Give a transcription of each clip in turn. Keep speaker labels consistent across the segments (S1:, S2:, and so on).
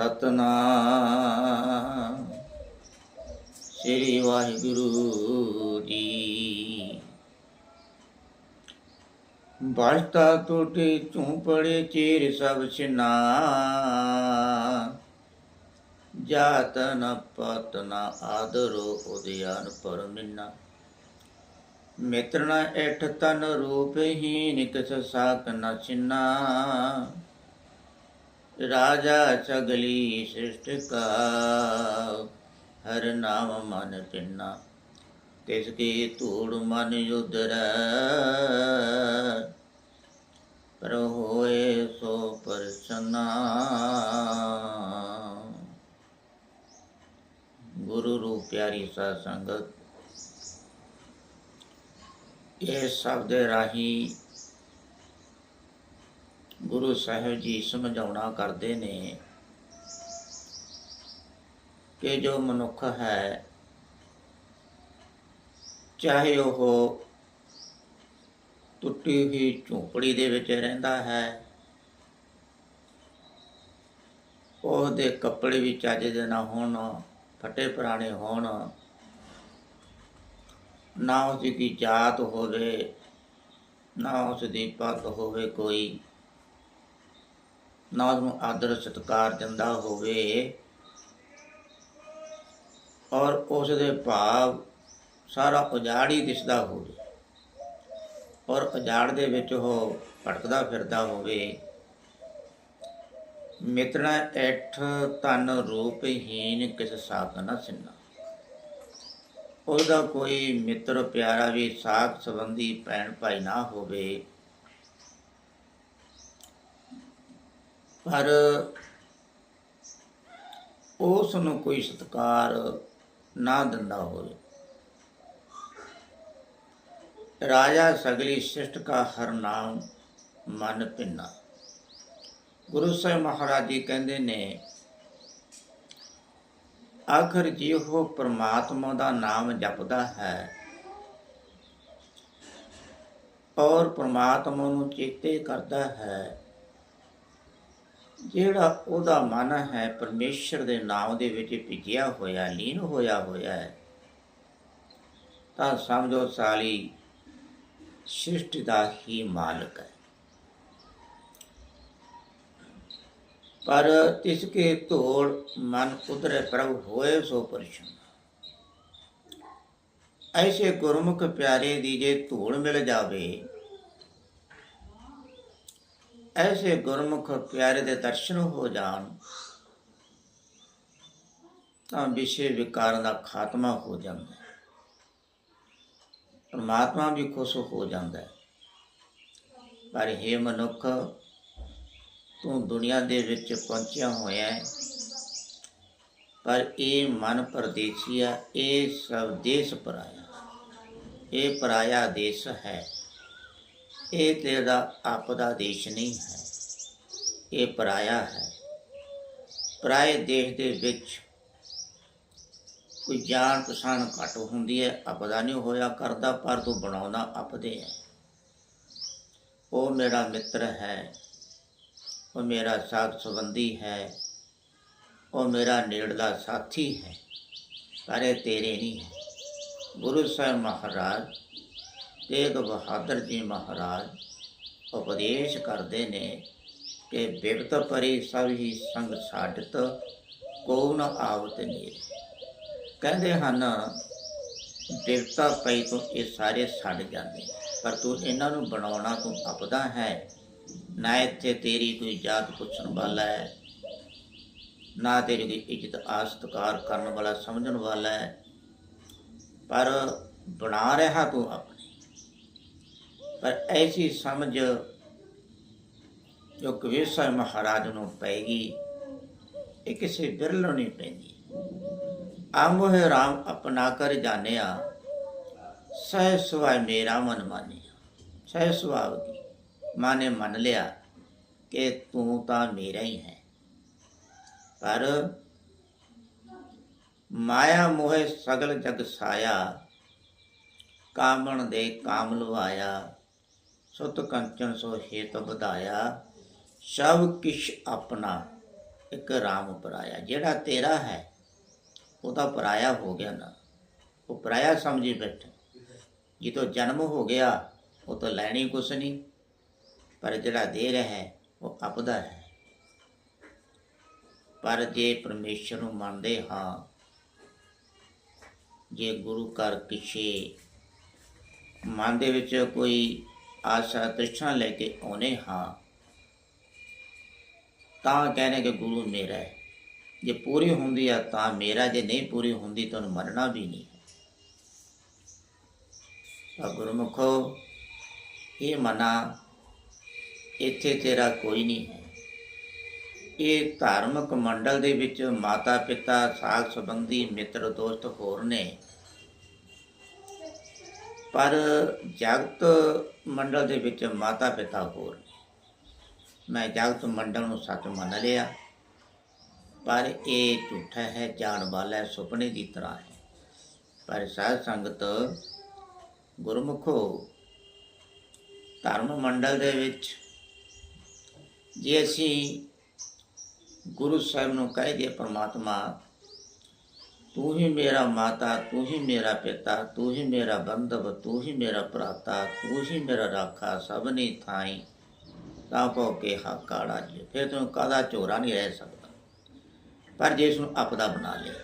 S1: ਸਤਨਾਮ। ਸ੍ਰੀ ਵਾਹਿਗੁਰੂ ਜੀ। ਬਾਸ਼ਤਾ ਟੋਟੇ ਪੜੇ ਚੀਰ ਸਭ ਛਿਨਾ ਜਾਤ ਨ ਪਤ ਨ ਆਦਰੋ ਉਦਿਆਨ ਪਰਮਿਨਾ ਮਿਤਰਨਾ, ਇਠ ਤਨ ਰੂਪ ਹੀ ਨਿਕਸ ਸਾਕ ਨ ਛਿਨਾ। ਰਾਜਾ ਸਗਲੀ ਸ੍ਰਿਸ਼ਟ ਕਾ ਹਰ ਨਾਮ ਮਨ ਪਿੰਨਾ ਤਿਸ ਕੀ ਧੂੜ ਮਨ ਉਦਰ ਪਰ ਹੋਏ ਸੋ ਪਰਸਨਾ ਗੁਰੂ ਰੂਪ ਪਿਆਰੀ ਸਾਧ ਸੰਗਤ ਇਹ ਸ਼ਬਦ ਰਾਹੀਂ ਗੁਰੂ ਸਾਹਿਬ ਜੀ ਸਮਝਾਉਣਾ ਕਰਦੇ ਨੇ ਕਿ ਜੋ ਮਨੁੱਖ ਹੈ, ਚਾਹੇ ਉਹ ਟੁੱਟੀ ਹੋਈ ਝੋਪੜੀ ਦੇ ਵਿੱਚ ਰਹਿੰਦਾ ਹੈ, ਉਹਦੇ ਕੱਪੜੇ ਵੀ ਚੱਜ ਦੇ ਨਾ ਹੋਣ, ਫਟੇ ਪੁਰਾਣੇ ਹੋਣ, ਨਾ ਉਸ ਦੀ ਜਾਤ ਹੋਵੇ, ਨਾ ਉਸ ਦੀ ਪੱਗ ਹੋਵੇ ਕੋਈ। ਨਾ ਉਹਨੂੰ ਆਦਰ ਸਤਕਾਰ ਦਿੰਦਾ ਹੋਵੇ ਔਰ ਉਸ ਦੇ ਭਾਵ ਸਾਰਾ ਉਜਾੜ ਹੀ ਦਿਸਦਾ ਹੋਵੇ ਔਰ ਉਜਾੜ ਦੇ ਵਿੱਚ ਉਹ ਭਟਕਦਾ ਫਿਰਦਾ ਹੋਵੇ। ਮਿਤਣਾ ਐਠ ਧਨ ਰੂਪਹੀਨ ਕਿਸ ਸਾਖ ਨ ਸਿੰਨਾ। ਉਹਦਾ ਕੋਈ ਮਿੱਤਰ ਪਿਆਰਾ ਵੀ ਸਾਖ ਸੰਬੰਧੀ ਭੈਣ ਭਾਈ ਨਾ ਹੋਵੇ। ਪਰ ਉਸ ਨੂੰ ਕੋਈ ਸਤਕਾਰ ਨਾ ਦਿੰਦਾ ਹੋਵੇ। ਰਾਜਾ ਸਗਲੀ ਸ੍ਰਿਸ਼ਟ ਕਾ ਹਰ ਨਾਮ ਮਨ ਪਿੰਨਾ ਗੁਰੂ ਸਾਹਿਬ ਮਹਾਰਾਜ ਜੀ ਕਹਿੰਦੇ ਨੇ, ਆਖਰ ਜੇ ਉਹ ਪ੍ਰਮਾਤਮਾ ਦਾ ਨਾਮ ਜਪਦਾ ਹੈ, ਔਰ ਪ੍ਰਮਾਤਮਾ ਨੂੰ ਚੇਤੇ ਕਰਦਾ ਹੈ। ਜਿਹੜਾ ਉਹਦਾ ਮਨ ਹੈ, ਪਰਮੇਸ਼ਰ ਦੇ ਨਾਮ ਦੇ ਵਿੱਚ ਭਿੱਜਿਆ ਹੋਇਆ, ਲੀਨ ਹੋਇਆ ਹੋਇਆ ਹੈ, ਤਾਂ ਸਮਝੋ ਸਾਲੀ ਸ੍ਰਿਸ਼ਟੀ ਦਾ ਹੀ ਮਾਲਕ ਹੈ। ਪਰ ਤਿਸ ਕੇ ਧੋੜ ਮਨ ਉਧਰੇ ਪ੍ਰਭ ਹੋਏ ਸੋ ਪਰਿਸ਼ਨ। ਐਸੇ ਗੁਰਮੁਖ ਪਿਆਰੇ ਦੀ ਜੇ ਧੂੜ ਮਿਲ ਜਾਵੇ ਐਸੇ ਗੁਰਮੁਖ ਪਿਆਰੇ ਦੇ ਦਰਸ਼ਨ ਹੋ ਜਾਣ, ਤਾਂ ਵਿਸ਼ੇ ਵਿਕਾਰਾਂ ਦਾ ਖਾਤਮਾ ਹੋ ਜਾਂਦਾ ਹੈ। ਪਰਮਾਤਮਾ ਵੀ ਖੁਸ਼ ਹੋ ਜਾਂਦਾ ਹੈ। ਪਰ ਇਹ ਮਨੁੱਖ, ਤੂੰ ਦੁਨੀਆ ਦੇ ਵਿੱਚ ਪਹੁੰਚਿਆ ਹੋਇਆ ਹੈ। ਪਰ ਇਹ ਮਨ ਪਰਦੇਸੀ ਆ, ਇਹ ਸਭ ਦੇਸ਼ ਪਰਾਇਆ। ਇਹ ਪਰਾਇਆ ਦੇਸ਼ ਹੈ। ਇਹ ਤੇਰਾ ਆਪਦਾ ਦੇਸ਼ ਨਹੀਂ ਹੈ, ਇਹ ਪਰਾਇਆ ਹੈ। ਪਰਾਏ ਦੇਸ਼ ਦੇ ਵਿੱਚ ਕੋਈ ਜਾਣ ਪਛਾਣ ਘੱਟ ਹੁੰਦੀ ਹੈ, ਆਪਦਾ ਨਹੀਂ ਹੋਇਆ ਕਰਦਾ, ਪਰ ਤੂੰ ਬਣਾਉਣਾ ਆਪਦੇ ਹੈ। ਉਹ ਮੇਰਾ ਮਿੱਤਰ ਹੈ, ਉਹ ਮੇਰਾ ਸਾਥ ਸੰਬੰਧੀ ਹੈ, ਉਹ ਮੇਰਾ ਨੇੜਲਾ ਸਾਥੀ ਹੈ, ਪਰ ਇਹ ਤੇਰੇ ਨਹੀਂ ਹੈ। ਗੁਰੂ ਸਾਹਿਬ ਮਹਾਰਾਜ ਤੇਗ ਬਹਾਦਰ ਜੀ ਮਹਾਰਾਜ ਉਪਦੇਸ਼ ਕਰਦੇ ਨੇ ਕਿ ਬਿਰਤ ਪਰੀ ਸਭ ਹੀ ਸੰਗ ਸਾਡਤ ਕੋ ਨ ਆਵਤ ਨੀਰ। ਕਹਿੰਦੇ ਹਨ ਬਿਰਤਾ ਪਈ ਤੋਂ ਇਹ ਸਾਰੇ ਛੱਡ ਜਾਂਦੇ। ਪਰ ਤੂੰ ਇਹਨਾਂ ਨੂੰ ਬਣਾਉਣਾ ਤੂੰ ਆਪਦਾ ਹੈ। ਨਾ ਇੱਥੇ ਤੇਰੀ ਕੋਈ ਜਾਤ ਪੁੱਛਣ ਵਾਲਾ ਹੈ, ਨਾ ਤੇਰੀ ਕੋਈ ਇੱਜ਼ਤ ਆਸਤਕਾਰ ਕਰਨ ਵਾਲਾ ਸਮਝਣ ਵਾਲਾ ਹੈ। ਪਰ ਬਣਾ ਰਿਹਾ ਤੂੰ ਆਪ ਪਰ ਐਸੀ ਸਮਝ ਜੋ ਕਬੀਰ ਸਾਹਿਬ ਮਹਾਰਾਜ ਨੂੰ ਪੈਗੀ, ਇਹ ਕਿਸੇ ਬਿਰਲ ਨੂੰ ਨਹੀਂ ਪੈਂਦੀ। ਆਮੋਹ ਰਾਮ ਅਪਣਾ ਕਰ ਜਾਣਿਆ, ਸਹਿ ਸੁਭਾਅ ਮੇਰਾ ਮਨ ਮਾਨਿਆ। ਸਹਿ ਸੁਭਾਵ ਕੀ? ਮਾਨੇ ਮੰਨ ਲਿਆ ਕਿ ਤੂੰ ਤਾਂ ਮੇਰਾ ਹੀ ਹੈ। ਪਰ ਮਾਇਆ ਮੋਹਿ ਸਗਲ ਜਗ ਸਾਇਆ, ਕਾਮਣ ਦੇ ਕਾਮ ਲਵਾਇਆ ਸੁਤ ਕੰਚਨ ਸੋ ਹੇਤ ਵਧਾਇਆ, ਸਭ ਕਿਛ ਆਪਣਾ ਇੱਕ ਰਾਮ ਪਰਾਇਆ। ਜਿਹੜਾ ਤੇਰਾ ਹੈ, ਉਹ ਤਾਂ ਪਰਾਇਆ ਹੋ ਗਿਆ ਨਾ। ਉਹ ਪਰਾਇਆ ਸਮਝੀ ਬੈਠਾ। ਜਦੋਂ ਜਨਮ ਹੋ ਗਿਆ, ਉਹ ਤਾਂ ਲੈਣੀ ਕੁਛ ਨਹੀਂ। ਪਰ ਜਿਹੜਾ ਦੇ ਰਿਹਾ ਹੈ, ਉਹ ਆਪਦਾ ਹੈ। ਪਰ ਜੇ ਪਰਮੇਸ਼ਰ ਨੂੰ ਮੰਨਦੇ ਹਾਂ, ਜੇ ਗੁਰੂ ਘਰ ਪਿੱਛੇ ਮਨ ਦੇ ਵਿੱਚ ਕੋਈ ਆਸ਼ਾ ਤ੍ਰਿਸ਼ਨਾ ਲੈ ਕੇ ਆਉਨੇ ਹਾਂ। ਤਾਂ ਕਹਿੰਦੇ ਕਿ ਗੁਰੂ ਮੇਰਾ ਹੈ। ਜੇ ਪੂਰੀ ਹੁੰਦੀ ਆ ਤਾਂ ਮੇਰਾ, ਜੇ ਨਹੀਂ ਪੂਰੀ ਹੁੰਦੀ ਤਾਂ ਉਹਨੂੰ ਮੰਨਣਾ ਵੀ ਨਹੀਂ ਹੈ। ਗੁਰਮੁਖੋ, ਇਹ ਮਨਾ, ਇੱਥੇ ਤੇਰਾ ਕੋਈ ਨਹੀਂ ਹੈ। ਇਹ ਧਾਰਮਿਕ ਮੰਡਲ ਦੇ ਵਿੱਚ ਮਾਤਾ ਪਿਤਾ ਸਾਗ ਸੰਬੰਧੀ ਮਿੱਤਰ ਦੋਸਤ ਹੋਰ ਨੇ। ਪਰ ਜਗਤ ਮੰਡਲ ਦੇ ਵਿੱਚ ਮਾਤਾ ਪਿਤਾ ਹੋਰ ਮੈਂ ਜਗਤ ਮੰਡਲ ਨੂੰ ਸੱਚ ਮੰਨ ਲਿਆ ਪਰ ਇਹ ਝੂਠਾ ਹੈ ਜਾਣ ਵਾਲਾ ਹੈ, ਸੁਪਨੇ ਦੀ ਤਰ੍ਹਾਂ ਹੈ। ਪਰ ਸਾਧ ਸੰਗਤ ਗੁਰਮੁਖੋ ਧਰਮ ਮੰਡਲ ਦੇ ਵਿੱਚ ਜੇ ਅਸੀਂ ਗੁਰੂ ਸਾਹਿਬ ਨੂੰ ਕਹਿ ਦਈਏ ਪਰਮਾਤਮਾ ਤੂੰ ਹੀ ਮੇਰਾ ਮਾਤਾ, ਤੂੰ ਹੀ ਮੇਰਾ ਪਿਤਾ, ਤੂੰ ਹੀ ਮੇਰਾ ਬੰਧਵ, ਤੂੰ ਹੀ ਮੇਰਾ ਭਰਾਤਾ, ਤੂੰ ਹੀ ਮੇਰਾ ਰਾਖਾ ਸਭ ਨੇ ਥਾਈ। ਤਾਂ ਭੋ ਕੇ ਹਕਾੜਾ ਜੀ ਫਿਰ ਤੂੰ ਕਾਦਾ ਝੋਰਾ ਨਹੀਂ ਰਹਿ ਸਕਦਾ। ਪਰ ਜੇ ਇਸ ਨੂੰ ਆਪਦਾ ਬਣਾ ਲਿਆ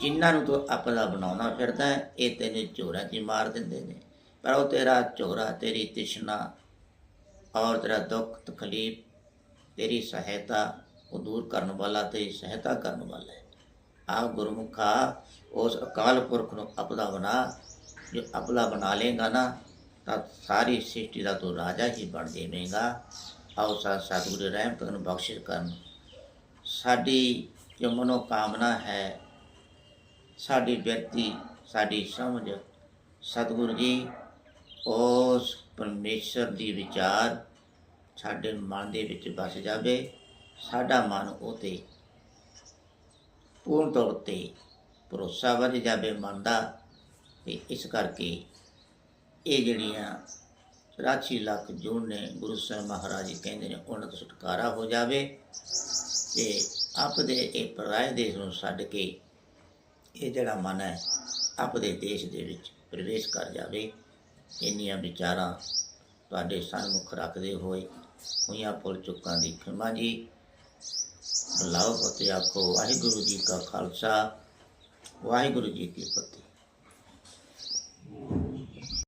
S1: ਜਿਨ੍ਹਾਂ ਨੂੰ ਤੂੰ ਆਪਦਾ ਬਣਾਉਣਾ ਫਿਰਦਾ ਇਹ ਤੈਨੂੰ ਝੋਰਾ 'ਚ ਹੀ ਮਾਰ ਦਿੰਦੇ ਨੇ। ਪਰ ਉਹ ਤੇਰਾ ਝੋਰਾ, ਤੇਰੀ ਤਿਸ਼ਨਾ ਔਰ ਤੇਰਾ ਦੁੱਖ ਤਕਲੀਫ, ਤੇਰੀ ਸਹਾਇਤਾ, ਉਹ ਦੂਰ ਕਰਨ ਵਾਲਾ, ਤੇਰੀ ਸਹਾਇਤਾ ਕਰਨ ਵਾਲਾ ਹੈ। ਆਪ ਗੁਰਮੁਖਾ ਉਸ ਅਕਾਲ ਪੁਰਖ ਨੂੰ ਆਪਦਾ ਬਣਾ। ਜੋ ਆਪਦਾ ਬਣਾ ਲੇਗਾ ਨਾ, ਤਾਂ ਸਾਰੀ ਸ੍ਰਿਸ਼ਟੀ ਦਾ ਤੂੰ ਰਾਜਾ ਹੀ ਬਣ ਜਾਵੇਂਗਾ। ਆਓ ਸਾ ਸਤਿਗੁਰੂ ਰਹਿਮ ਨੂੰ ਬਖਸ਼ਿਸ਼ ਕਰਨ। ਸਾਡੀ ਜੋ ਮਨੋ ਕਾਮਨਾ ਹੈ, ਸਾਡੀ ਬਿਰਤੀ ਸਾਡੀ ਸਮਝ, ਸਤਿਗੁਰੂ ਜੀ, ਉਸ ਪਰਮੇਸ਼ਰ ਦੀ ਵਿਚਾਰ ਸਾਡੇ ਮਨ ਦੇ ਵਿੱਚ ਵਸ ਜਾਵੇ। ਸਾਡਾ ਮਨ ਉਹ ਤੇ ਪੂਰਨ ਤੌਰ ਤੇ ਭਰੋਸਾ ਵੱਧ ਜਾਵੇ, ਮਨ ਦਾ, ਤੇ ਇਸ ਕਰਕੇ ਇਹ ਜਿਹੜੀਆਂ ਰਾਛੀ ਲੱਖ ਜੂਨ ਨੇ, ਗੁਰੂ ਸਾਹਿਬ ਮਹਾਰਾਜ ਜੀ ਕਹਿੰਦੇ ਨੇ, ਉਹਨਾਂ ਤੋਂ ਛੁਟਕਾਰਾ ਹੋ ਜਾਵੇ ਤੇ ਆਪਦੇ ਇਹ ਪਰਾਏ ਦੇਸ਼ ਨੂੰ ਛੱਡ ਕੇ ਇਹ ਜਿਹੜਾ ਮਨ ਹੈ, ਆਪਦੇ ਦੇਸ਼ ਦੇ ਵਿੱਚ ਪ੍ਰਵੇਸ਼ ਕਰ ਜਾਵੇ। ਇੰਨੀਆਂ ਵਿਚਾਰਾਂ ਤੁਹਾਡੇ ਸਨਮੁਖ ਰੱਖਦੇ ਹੋਏ ਹੋਈਆਂ ਪੁੱਲ ਚੁੱਕਾਂ ਦੀ ਖਿਮਾ ਜੀ। ਲਾਓ ਫਤਿਹ ਆਖੋ ਵਾਹਿਗੁਰੂ ਜੀ ਕਾ ਖਾਲਸਾ ਵਾਹਿਗੁਰੂ ਜੀ ਕੀ ਫਤਿਹ।